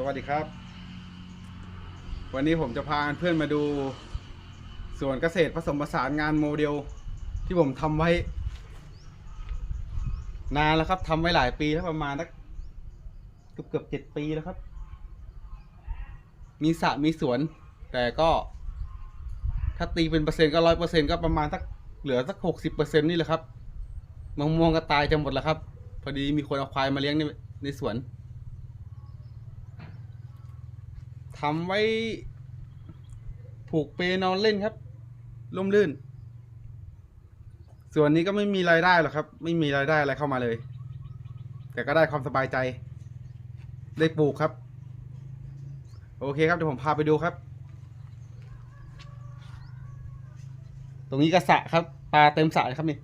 สวัสดีครับ วันนี้ผมจะพาเพื่อนมาดูสวนเกษตรผสมผสานงานโมเดล ที่ผมทำไว้ นานแล้วครับทำไว้หลายปีแล้วประมาณนักเกือบเกือบเจ็ดปีแล้วครับ มีสระมีสวน แต่ก็ ถ้าตีเป็นเปอร์เซ็นต์ก็ร้อยเปอร์เซ็นต์ก็ประมาณสักเหลือสักหกสิบเปอร์เซ็นต์นี่แหละครับมะม่วงก็ตายจะหมดแล้วครับ พอดีมีคนเอาควายมาเลี้ยงในในสวน ทำไว้ ผูกเปนอนเล่นครับร่มรื่น ส่วนนี้ก็ไม่มีรายได้หรอกครับ ไม่มีรายได้อะไรเข้ามาเลย แต่ก็ได้ความสบายใจ ได้ปลูกครับ โอเคครับเดี๋ยวผมพาไปดูครับ ตรงนี้ก็สะครับปลาเต็มสระเลยครับนี่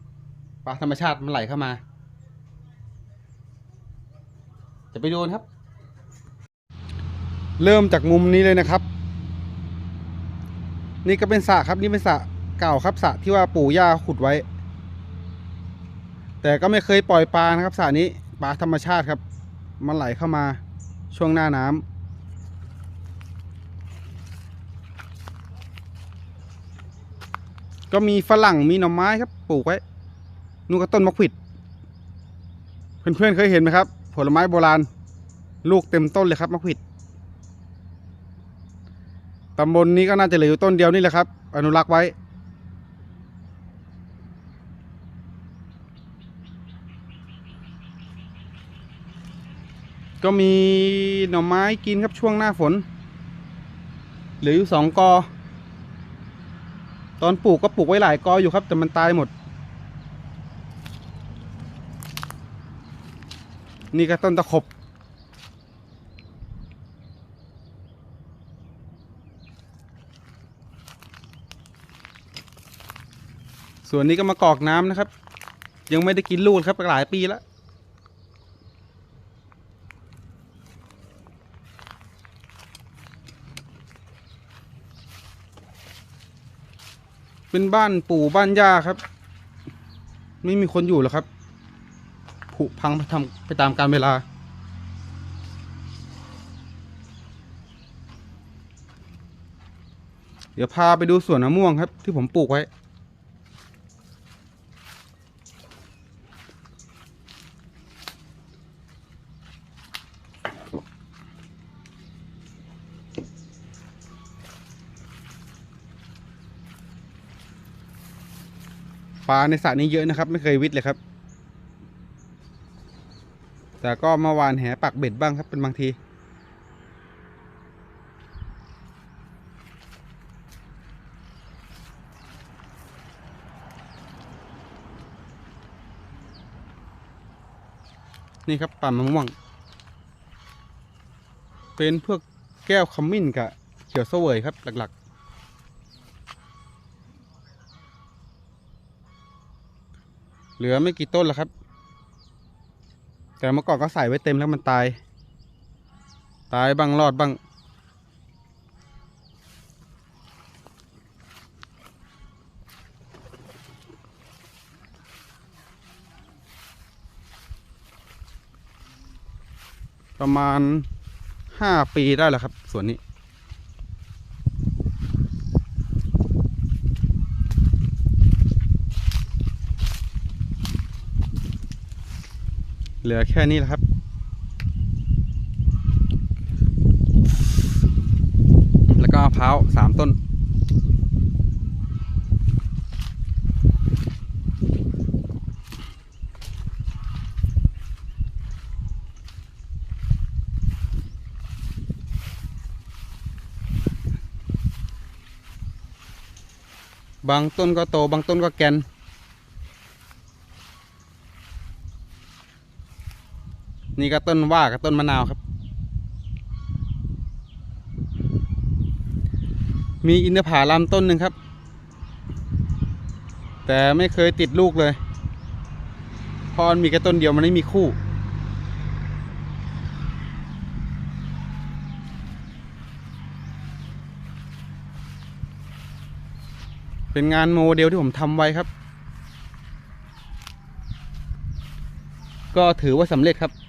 ปลาธรรมชาติมันไหลเข้ามา จะไปดูกันครับ เริ่มจากมุมนี้เลยนะครับ นี่ก็เป็นสระครับนี่เป็นสระเก่าครับสระที่ว่าปู่ย่าขุดไว้ แต่ก็ไม่เคยปล่อยปลานะครับสระนี้ปลาธรรมชาติครับ มันไหลเข้ามาช่วงหน้าน้ำก็มีฝรั่งมีหน่อไม้ครับปลูกไว้นู่นก็ต้นมะขวิด เพื่อนๆเคยเห็นไหมครับ ผลไม้โบราณ ลูกเต็มต้นเลยครับมะขวิด ตำบลนี้ก็น่าจะเหลืออยู่ต้นเดียวนี่แหละครับ อนุรักษ์ไว้ ก็มีหน่อไม้กินครับช่วงหน้าฝน เหลืออยู่สองกอ ตอนปลูกก็ปลูกไว้หลายกออยู่ครับ แต่มันตายหมด นี่ก็ต้นตะขบ ส่วนนี้ก็มากอกน้ำนะครับ ยังไม่ได้กินลูกครับหลายปีแล้วเป็นบ้านปู่บ้านย่าครับ ไม่มีคนอยู่หรอกครับผุพังไปทำไปตามกาลเวลา เดี๋ยวพาไปดูสวนมะม่วงครับ ที่ผมปลูกไว้ ปลาในสระนี้เยอะนะครับ ไม่เคยวิทย์เลยครับ แต่ก็มาวานแหปักเบ็ดบ้างครับเป็นบางที นี่ครับป่ามะม่วง เป็นพวกแก้วขมิ้นกับเขียวเสวยครับหลักๆ เห ลือไม่กี่ต้นแล้วครับ แต่เมื่อก่อนก็ใส่ไว้เต็มแล้วมันตาย ตายบ้างรอดบ้าง ประมาณห้าปีได้แล้วครับส่วนนี้ เหลือแค่นี้แหละครับ แล้วก็มะพร้าวสามต้น บางต้นก็โต บางต้นก็แกน นี่ก็ต้นว่ากับต้นมะนาวครับ มีอินทผลัมต้นหนึ่งครับ แต่ไม่เคยติดลูกเลยเพราะมันมีแค่ต้นเดียวมันไม่มีคู่ เป็นงานโมเดลที่ผมทำไว้ครับ ก็ถือว่าสำเร็จครับ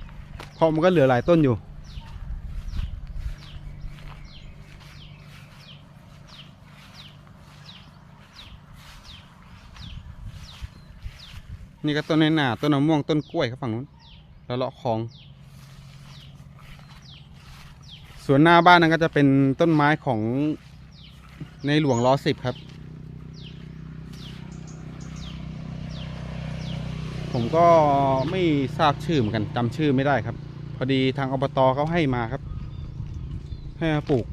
เพราะมันก็เหลือหลายต้นอยู่ นี่ก็ต้นในหนาต้นมะม่วงต้นกล้วยครับฝั่งนู้นแล้วเลาะคลองสวนหน้าบ้านนั้นก็จะเป็นต้นไม้ของในหลวงล้อสิบครับ ผมก็ไม่ทราบชื่อเหมือนกันจำชื่อไม่ได้ครับ พอดีทางอบตเขาให้มาครับ ให้มาปลูก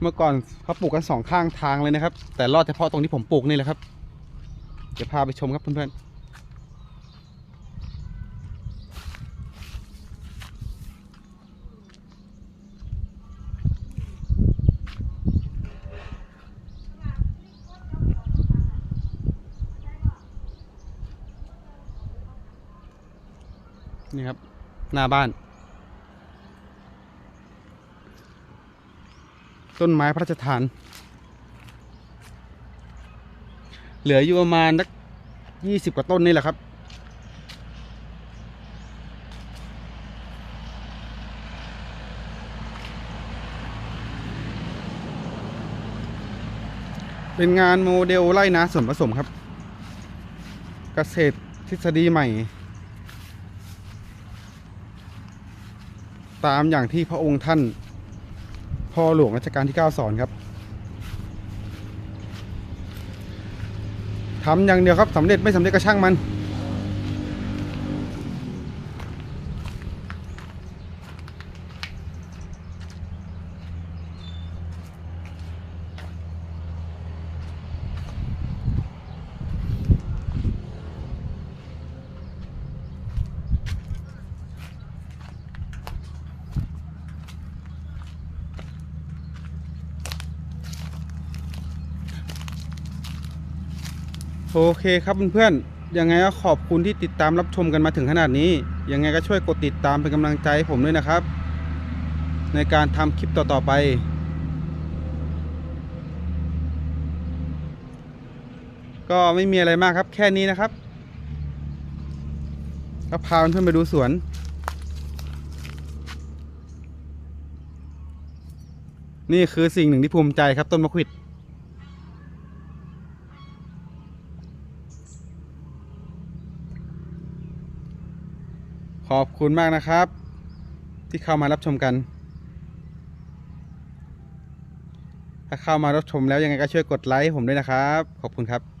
เมื่อก่อนเขาปลูกกันสองข้างทางเลยนะครับ แต่รอดเฉพาะตรงที่ผมปลูกนี่แหละครับ เดี๋ยวพาไปชมครับเพื่อนๆ นี่ครับ หน้าบ้าน ต้นไม้พระราชทาน เหลืออยู่ประมาณสักยี่สิบกว่าต้นนี่แหละครับเป็นงานโมเดลไร่นาส่วนผสมครับ เกษตรทฤษฎีใหม่ ตามอย่างที่พระองค์ท่านพ่อหลวงรัชกาลที่ 9 สอนครับทำอย่างเดียวครับสำเร็จไม่สำเร็จก็ช่างมัน โอเคครับเพื่อนๆยังไงก็ขอบคุณที่ติดตามรับชมกันมาถึงขนาดนี้ ยังไงก็ช่วยกดติดตามเป็นกำลังใจให้ผมด้วยนะครับ ในการทำคลิปต่อๆไป ก็ไม่มีอะไรมากครับแค่นี้นะครับ ก็พาเพื่อนๆไปดูสวนนี่คือสิ่งหนึ่งที่ภูมิใจครับต้นมะขวิด ขอบคุณมากนะครับ ที่เข้ามารับชมกัน ถ้าเข้ามารับชมแล้วยังไงก็ช่วยกดไลค์ผมด้วยนะครับ ขอบคุณครับ